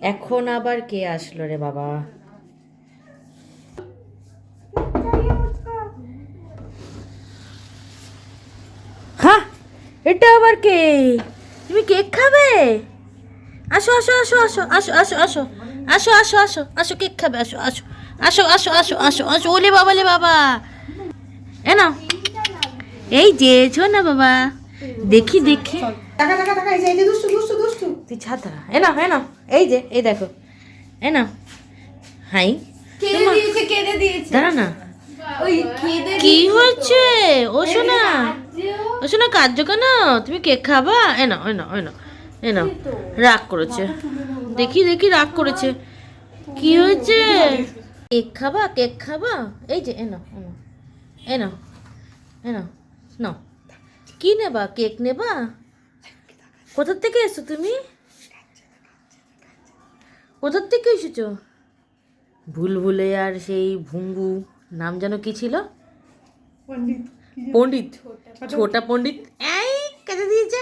এখন আবার কে আসলো রে বাবা হ্যাঁ এটা আবার কে তুমি কেক খাবে আসো আসো আসো আসো আসো আসো আসো আসো আসো আসো আসো কেক খাবে আসো আসো আসো আসো আসো আসো আসো ওলে বাবা লে বাবা এ নাও এই যে না বাবা দেখি দেখি টাকা টাকা টাকা এই যে দুষ্টু দুষ্টু তুই ছাতা এ নাও এ নাও এই যে এই দেখো এ না হাই দাঁড়া না কি হচ্ছে ও শোনা ও শোনা কার্য কেন তুমি কেক খাবা এ নাও এ নাও এ নাও এ নাও রাগ করেছে দেখি দেখি রাগ করেছে কি হয়েছে কেক খাবা কেক খাবা এই যে এ নাও এ নাও এ নাও নাও কি নেবা কেক নেবা কোথার থেকে এসো তুমি কোথার থেকে এসেছ? ভুলভুলে আর সেই ভুঙ্গু নাম যেন কি ছিল? পণ্ডিত পণ্ডিত ছোটা পণ্ডিত। এই কেটে দিয়েছে।